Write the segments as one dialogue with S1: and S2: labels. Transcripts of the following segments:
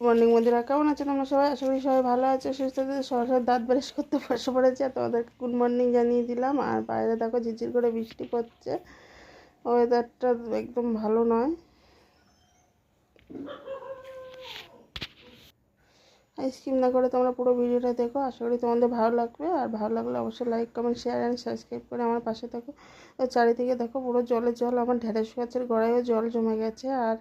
S1: Morning বন্ধুরা কেমন আছে তোমরা সবাই? আশা করি সবাই ভালো আছে, সুস্থ আছে। সরাসরি দাঁত ব্রাশ করতে বসে পড়েছে আর তোমাদেরকে গুড মর্নিং জানিয়ে দিলাম। আর বাইরে দেখো ঝিরঝির করে বৃষ্টি পড়ছে। ওয়েদারটা একদম ভালো নয়। স্কিম না করে তোমরা পুরো ভিডিওটা দেখো। আশা করি তোমাদের ভালো লাগবে। আর ভালো লাগলে অবশ্যই like comment share and subscribe করে আমার পাশে থাকো। চারিদিকে দেখো পুরো জলে জল, আমার ঢেঁড়স গাছের গোড়ায়ও জল জমে গেছে। আর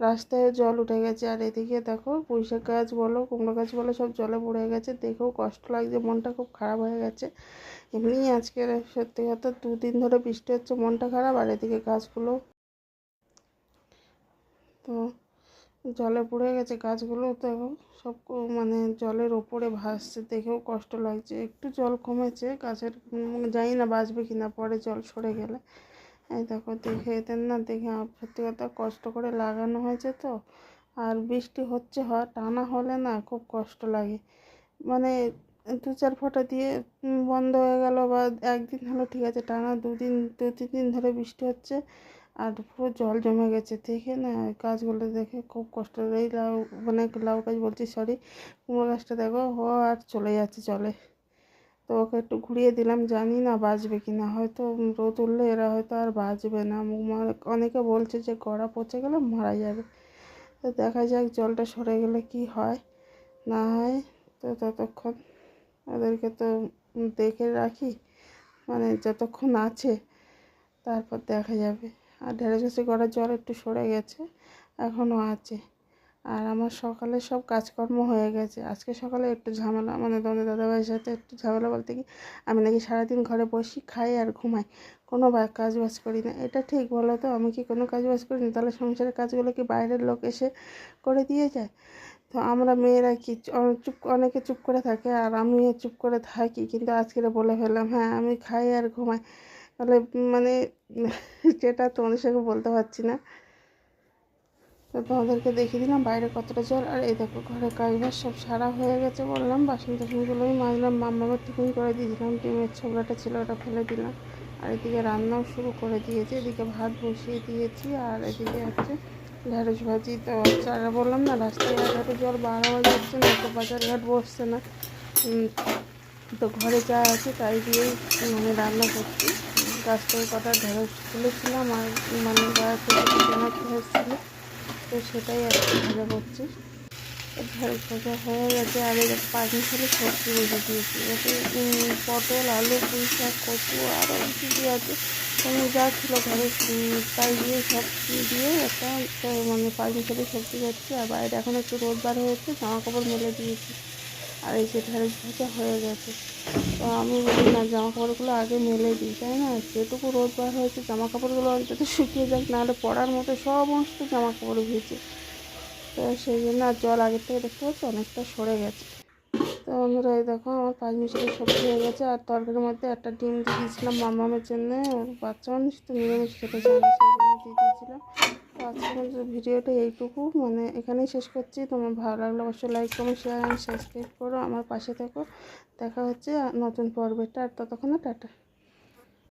S1: রাস্তায় জল উঠে গেছে। আর এদিকে দেখো পুঁইশাক গাছ বলো, কুমড়ো গাছ বলো, সব জলে পড়ে গেছে। দেখেও কষ্ট লাগছে, মনটা খুব খারাপ হয়ে গেছে। এমনি আজকে সত্যি কথা দুদিন ধরে বৃষ্টি হচ্ছে, মনটা খারাপ। আর এদিকে গাছগুলো তো জলে পড়ে গেছে, গাছগুলো তো সব মানে জলের ওপরে ভাসছে। দেখেও কষ্ট লাগছে। একটু জল কমেছে, গাছের জানি না বাঁচবে কি না পরে জল সরে গেলে। এই দেখো, দেখে এদের না দেখে সত্যি কথা কষ্ট করে লাগানো হয়েছে তো। আর বৃষ্টি হচ্ছে হয় টানা হলে না খুব কষ্ট লাগে। মানে দু চার ফোঁটা দিয়ে বন্ধ হয়ে গেল বা একদিন হলো ঠিক আছে, টানা দুদিন, দু, তিন দিন ধরে বৃষ্টি হচ্ছে আর পুরো জল জমে গেছে। দেখে না গাছগুলো দেখে খুব কষ্ট এই লাউ মানে লাউ গাছ বলছি সরি কুমড়ো গাছটা দেখো, ও আর চলে যাচ্ছে জলে। তো ওকে একটু ঘুরিয়ে দিলাম, জানি না বাঁচবে কি না। হয়তো রোদ উঠলে এরা হয়তো আর বাঁচবে না। অনেকে বলছে যে গড়া পচে গেলে মারা যাবে। তো দেখা যাক জলটা সরে গেলে কি হয়, না হয় তো ততক্ষণ ওদেরকে তো দেখে রাখি। মানে যতক্ষণ আছে, তারপর দেখা যাবে। আর ঢেঁড়স গড়ার জল একটু সরে গেছে, এখনও আছে। আর আমার সকালে সব কাজকর্ম হয়ে গেছে। আজকে সকালে একটু ঝামেলা মানে তোমাদের দাদাভাইয়ের সাথে একটু ঝামেলা বলতে কি, আমি নাকি সারাদিন ঘরে বসি, খাই আর ঘুমাই। কোনো কাজ বাজ করি না। এটা ঠিক বলো তো? আমি কি কোনো কাজ বাজ করি না? তাহলে সংসারের কাজগুলো কি বাইরের লোক এসে করে দিয়ে যায়? তো আমরা মেয়েরা কি চুপ, অনেকে চুপ করে থাকে আর আমি চুপ করে থাকি। কিন্তু আজকে বলে ফেললাম হ্যাঁ আমি খাই আর ঘুমাই। তাহলে মানে যেটা তোমাদের সঙ্গে বলতে পারছি না। তো তোমাদেরকে দেখিয়ে দিলাম বাইরে কতটা জল। আর এই দেখো, ঘরে কাজবাজ সব সারা হয়ে গেছে বললাম। বাসন টাসনগুলো আমি মাজলাম মাম্মাবার টিফিন করে দিয়েছিলাম ডিমের ছোবড়াটা ছিল, ওটা ফেলে দিলাম। আর এদিকে রান্নাও শুরু করে দিয়েছি। এদিকে ভাত বসিয়ে দিয়েছি। আর এদিকে হচ্ছে ঢেঁড়স ভাজি তো চারা বললাম না, রাস্তায় ঘাটে জল বাড়ানো যাচ্ছে না তো বাজার ঘাট বসছে না। তো ঘরে যা আছে তাই দিয়েই মানে রান্না করছি। গাছ থেকে কটা ঢেঁড়স তুলেছিলাম। আর মানে গাছ থেকে তো সেটাই কি ভাজা করছি। ভাজা হয়ে গেছে, আর এই পাঁচ মিশালে সবজি বেঁধে দিয়েছি। এতে পটল, আলু, পুঁই শাক, কচু আরও কী কী আছে। আমি যা ছিল ঘরে তাই দিয়ে সব দিয়ে একটা একটা মানে পাঁচ মিশালে সবজি করছি আর বাইরে এখন একটু রোদ বার হয়েছে, জামা কাপড় মেলে দিয়েছি। আর এই যে ঢেঁড়স হয়ে গেছে। তো আমি বলি না জামা কাপড়গুলো আগে মেলে দিই। তাই না? যেটুকু রোদ বার হয়েছে জামা কাপড়গুলো অন্তত শুকিয়ে যাক নাহলে পরার মতো সমস্ত জামা কাপড় ভিজে। তো সেই জন্য আর জল আগের থেকে দেখতে পাচ্ছি অনেকটা সরে গেছে। তো বন্ধুরা এই দেখো আমার পাঁচ মিশালি সবজি হয়ে গেছে। আর তরকারির মধ্যে একটা ডিম দিয়ে দিয়েছিলাম মামামের জন্য। বাচ্চা মানুষ তো নিরামিষ খেতে না, সেই জন্য দিয়ে দিয়েছিলাম। আজকের ভিডিওটা এইটুকু। মানে এখানেই শেষ করছি। তোমার ভালো লাগলে অবশ্যই like comment share and subscribe করো। আমার পাশে থেকো। দেখা হচ্ছে নতুন পর্বেটা আর ততক্ষণে টাটা।